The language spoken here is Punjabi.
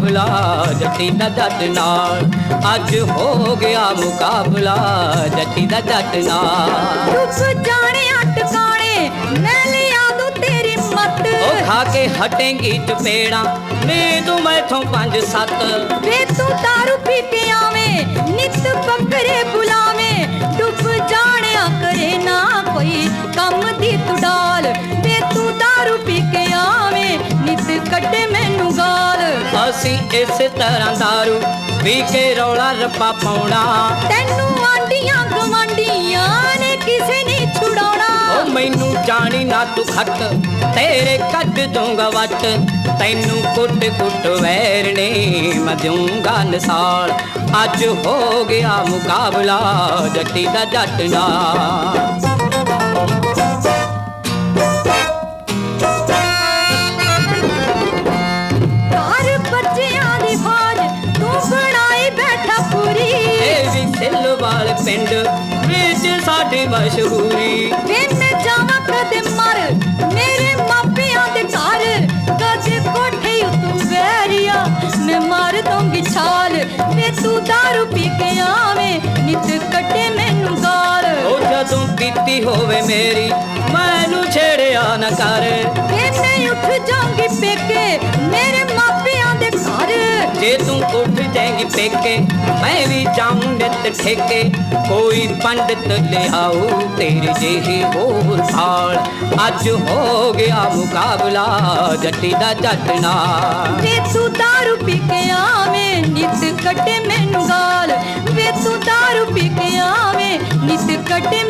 ਜੱਟੀ ਦਾ ਜੱਟ ਨਾਲ। ਅੱਜ ਹੋ ਗਿਆ ਮੁਕਾਬਲਾ ਜੱਟੀ ਦਾ ਜੱਟ ਨਾਲ। ਡੁੱਬ ਜਾਣੇ ਟਿਕਾਣੇ ਮੈਂ ਲਿਆ ਦੂੰ ਤੇਰੀ ਮੱਤ। ਉਹ ਖਾ ਕੇ ਹਟੇਂਗੀ ਚਪੇੜਾ ਨੀ ਤੂੰ ਮੈਥੋਂ ਪੰਜ ਸੱਤ। ਵੇ ਤੂੰ ਦਾਰੂ ਪੀ ਕੇ ਅਸੀਂ ਇਸੇ ਤਰ੍ਹਾਂ ਦਾਰੂ ਪੀ ਕੇ ਰੌਲਾ ਰੱਪਾ ਪਾਉਣਾ। ਤੈਨੂੰ ਆਂਡੀਆਂ ਗਵਾਂਡੀਆਂ ਨੇ ਕਿਸੇ ਨਹੀਂ ਛੁਡਾਉਣਾ। ਉਹ ਮੈਨੂੰ ਜਾਣੀ ਨਾ ਤੂੰ ਖੱਟ ਤੇਰੇ ਕੱਢ ਦੂੰਗਾ ਵੱਟ। ਤੈਨੂੰ ਕੁੱਟ ਕੁੱਟ ਵੈਰਣੇ ਮੈਂ ਦਊਂਗਾ ਨਸਾਲ। ਅੱਜ ਹੋ ਗਿਆ ਮੁਕਾਬਲਾ ਜੱਟੀ ਦਾ ਜੱਟ ਨਾਲ। ਸਿੱਲਵਾਲ ਪਿੰਡ ਵਿੱਚ ਸਾਡੀ ਮਸ਼ਹੂਰੀ। ਵੇ ਮੈਂ ਜਾਵਾਂ ਕਦੇ ਮਰ ਮੇਰੇ ਮਾਪਿਆਂ ਦੇ ਘਰ। ਕਦੇ ਕੋਠੇ ਉਤੋਂ ਵੈਰੀਆ ਮੈਂ ਮਾਰ ਦੂੰਗੀ ਛਾਲ। ਵੇ ਤੂੰ ਦਾਰੂ ਪੀ ਕੇ ਆਵੇਂ ਨਿਤ ਕੱਟੇ ਮੈਨੂੰ ਗਾਲ। ਉਹ ਜਦੋਂ ਬੀਤੀ ਹੋਵੇ ਮੇਰੀ ਮੈਨੂੰ ਛੇੜਿਆ ਨਾ ਕਰ। ਵੇ ਮੈਂ ਉੱਠ ਜਾਊਂਗੀ ਪੇਕੇ ਪੇਕੇ ਮੈਂ ਵੀ ਚਾਹੁੰਦਤ ਠੇਕੇ। ਕੋਈ ਪੰਡਤ ਲਿਆਉ ਤੇਰੇ ਜਿਹੀ ਹੋਰ ਸਾਲ ਅੱਜ ਹੋ ਗਿਆ ਮੁਕਾਬਲਾ ਜੱਟੀ ਦਾ ਜੱਟ ਨਾਲ। ਵੇ ਤੂੰ ਦਾਰੂ ਪੀ ਕੇ ਆਵੇਂ, ਨਿਤ ਕੱਟੇ ਮੈਨੂੰ ਗਾਲ। ਵੇ ਤੂੰ ਦਾਰੂ ਪੀ ਕੇ ਆਵੇਂ, ਨਿਤ ਕੱਟੇ